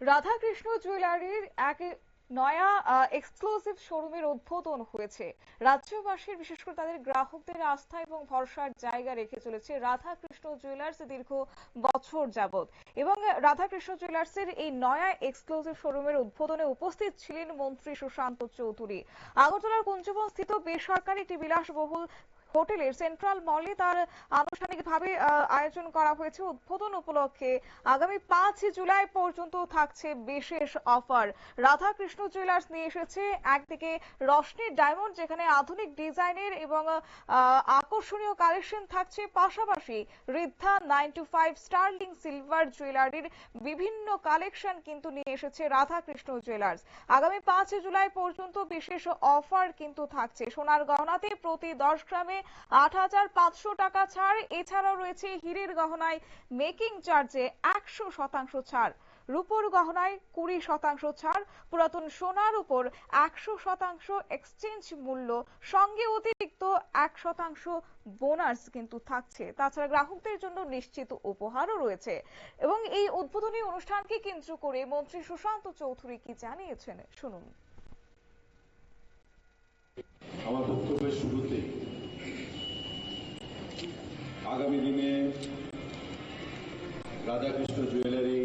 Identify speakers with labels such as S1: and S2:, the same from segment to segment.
S1: রাধাকৃষ্ণ জুয়েলারির এক নয়া এক্সক্লুসিভ শোরুমের উদ্বোধন হয়েছে। রাজ্যবাসীর, বিশেষ করে তাদের গ্রাহকদের আস্থা এবং ভরসার জায়গা রেখে চলেছে রাধাকৃষ্ণ জুয়েলার্স দীর্ঘ বছর যাবত এবং রাধাকৃষ্ণ জুয়েলার্সের এই নয়া এক্সক্লুসিভ শোরুমের উদ্বোধনে উপস্থিত ছিলেন মন্ত্রী সুশান্ত চৌধুরী। আগরতলার কুঞ্জবন স্থিত বেসরকারি একটি বিলাসবহুল হোটেলের সেন্ট্রাল মলে তার আনুষ্ঠানিকভাবে আয়োজন করা হয়েছে। উদ্বোধন উপলক্ষে আগামী পাঁচ জুলাই পর্যন্ত থাকছে বিশেষ অফার। রাধাকৃষ্ণ জুয়েলার্স নিয়ে এসেছে একদিকে রশনির ডায়মন্ড, যেখানে আধুনিক ডিজাইনের এবং আকর্ষণীয় কালেকশন থাকছে। পাশাপাশি Riddha nine two five sterling silver জুয়েলারির বিভিন্ন কালেকশন কিন্তু নিয়ে এসেছে রাধাকৃষ্ণ জুয়েলার্স। আগামী পাঁচ জুলাই পর্যন্ত বিশেষ অফার কিন্তু থাকছে। সোনার গহনাতে প্রতি দশ গ্রামে আট হাজার পাঁচশো টাকা ছাড়। এছাড়াও রয়েছে হীরের গহনায় মেকিং চার্জে একশো শতাংশ ছাড়। রূপোর গহনায় কুড়ি শতাংশ ছাড়। পুরাতন সোনার উপর একশো শতাংশ এক্সচেঞ্জ মূল্য। সঙ্গে অতিরিক্ত এক শতাংশ বোনাস কিন্তু থাকছে। তাছাড়া গ্রাহকদের জন্য নিশ্চিত উপহারও রয়েছে। এবং এই উদ্বোধনী অনুষ্ঠানকে কেন্দ্র করে মন্ত্রী সুশান্ত চৌধুরী কি জানিয়েছেন? শুনুন।
S2: আমার বক্তব্যের শুরুতে রাধাকৃষ্ণ জুয়েলারি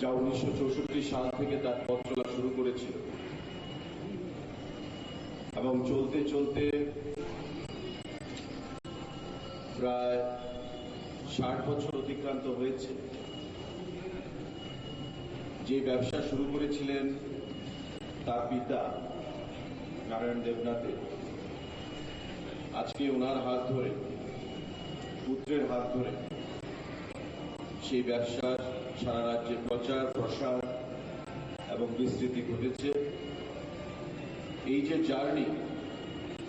S2: যা উনিশশো চৌষট্টি সাল থেকে তার পথ চলা শুরু করেছিল এবং চলতে চলতে প্রায় ষাট বছর অতিক্রান্ত হয়েছে। যে ব্যবসা শুরু করেছিলেন তার পিতা নারায়ণ দেবনাথের আজকে ওনার হাত ধরে পুত্রের হাত ধরে। সেই ব্যবসার সারা রাজ্যে প্রচার, প্রসার এবং বিস্তৃতি ঘটেছে। এই যে জার্নি,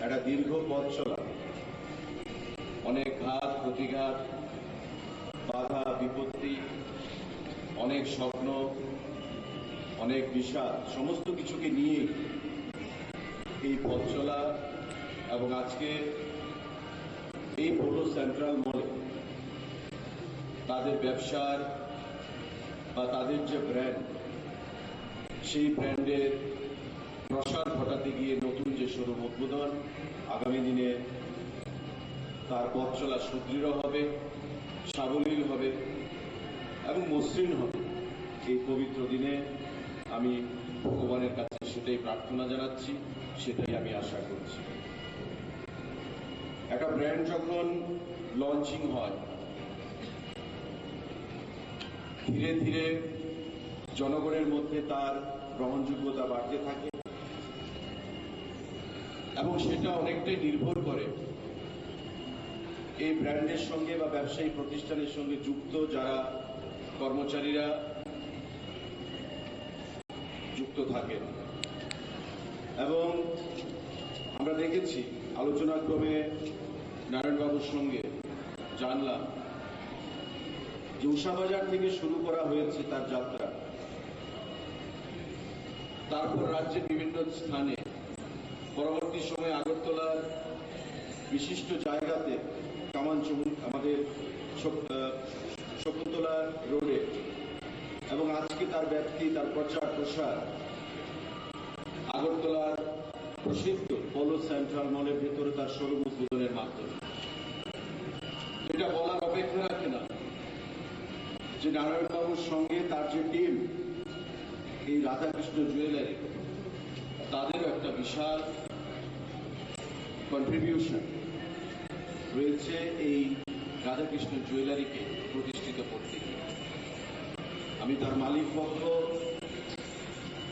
S2: একটা দীর্ঘ পথ চলা। অনেক ঘাত, প্রতিঘাত, বাধা, বিপত্তি, অনেক স্বপ্ন, অনেক বিষাদ, সমস্ত কিছুকে নিয়ে এই পথ চলা এবং আজকে এই পৌর সেন্ট্রাল মলে তাদের ব্যবসার বা তাদের যে ব্র্যান্ড সেই ব্র্যান্ডের প্রসার ঘটাতে গিয়ে নতুন যে শোরুম উদ্বোধন, আগামী দিনে তার পথ চলা সুদৃঢ় হবে, সাবলীল হবে এবং মসৃণ হবে। এই পবিত্র দিনে আমি ভগবানের কাছে সেটাই প্রার্থনা জানাচ্ছি, সেটাই আমি আশা করছি। একটা ব্র্যান্ড যখন লঞ্চিং হয়, ধীরে ধীরে জনগণের মধ্যে তার গ্রহণযোগ্যতা বাড়তে থাকে এবং সেটা অনেকটাই নির্ভর করে এই ব্র্যান্ডের সঙ্গে বা ব্যবসায়ী প্রতিষ্ঠানের সঙ্গে যুক্ত যারা কর্মচারীরা যুক্ত থাকেন। এবং আমরা দেখেছি আলোচনাক্রমে নারায়ণবাবুর সঙ্গে জানলাম যে উষাবাজার থেকে শুরু করা হয়েছে তার যাত্রা। তারপর রাজ্যের বিভিন্ন স্থানে পরবর্তী সময়ে আগরতলার বিশিষ্ট জায়গাতে কামান আমাদের শকুন্তলা রোডে এবং আজকে তার ব্যক্তি, তার প্রচার প্রসার আগরতলার প্রসিদ্ধ সেন্ট্রাল মলের ভেতরে তার শোরুম উদ্বোধনের মাধ্যমে। এটা বলার অপেক্ষা রাখে না। যে নারায়ণবাবুর সঙ্গে তার যে টিম এই রাধাকৃষ্ণ জুয়েলারি তাদেরও একটা বিশাল কন্ট্রিবিউশন রয়েছে এই রাধাকৃষ্ণ জুয়েলারিকে প্রতিষ্ঠিত করতে আমি তার মালিক পক্ষ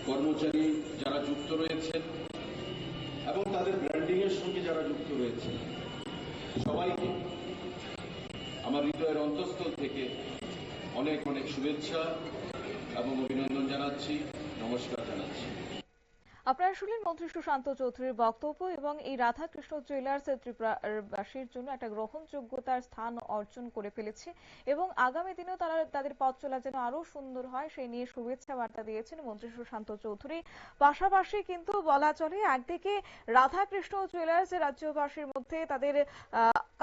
S2: কর্মচারী যারা যুক্ত রয়েছেন তাদের সঙ্গে যারা যুক্ত রয়েছে, সবাইকে আমার হৃদয়ের অন্তঃস্থল থেকে অনেক অনেক শুভেচ্ছা এবং অভিনন্দন জানাচ্ছি। নমস্কার।
S1: আপনারা শুনলেন মন্ত্রী সুশান্ত চৌধুরীর বক্তব্য এবং এই রাধাকৃষ্ণ জুয়েলার্স ত্রিপুরাবাসীর জন্য একটা গ্রহণযোগ্যতার স্থান অর্জন করে ফেলেছে এবং আগামী দিনেও তারা তাদের পথ চলা যেন আরও সুন্দর হয়, সেই নিয়ে শুভেচ্ছা বার্তা দিয়েছেন মন্ত্রী সুশান্ত চৌধুরী। পাশাপাশি কিন্তু বলা চলে, একদিকে রাধাকৃষ্ণ জুয়েলার্স রাজ্যবাসীর মধ্যে তাদের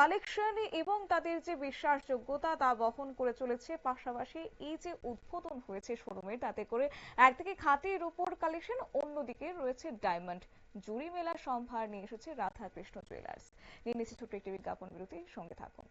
S1: কালেকশন এবং তাদের যে বিশ্বাসযোগ্যতা তা বহন করে চলেছে, পাশাপাশি এই যে উদ্বোধন হয়েছে শোরুমের তাতে করে একদিকে খাঁটির উপর কালেকশন অন্যদিকে রয়েছে ডায়মন্ড। জুড়ি মেলা সম্ভার নিয়ে এসেছে রাধাকৃষ্ণ জুয়েলার্স। নিয়ে নিচ্ছে ছোট্ট একটি বিজ্ঞাপন বিরতি সঙ্গে থাকুন।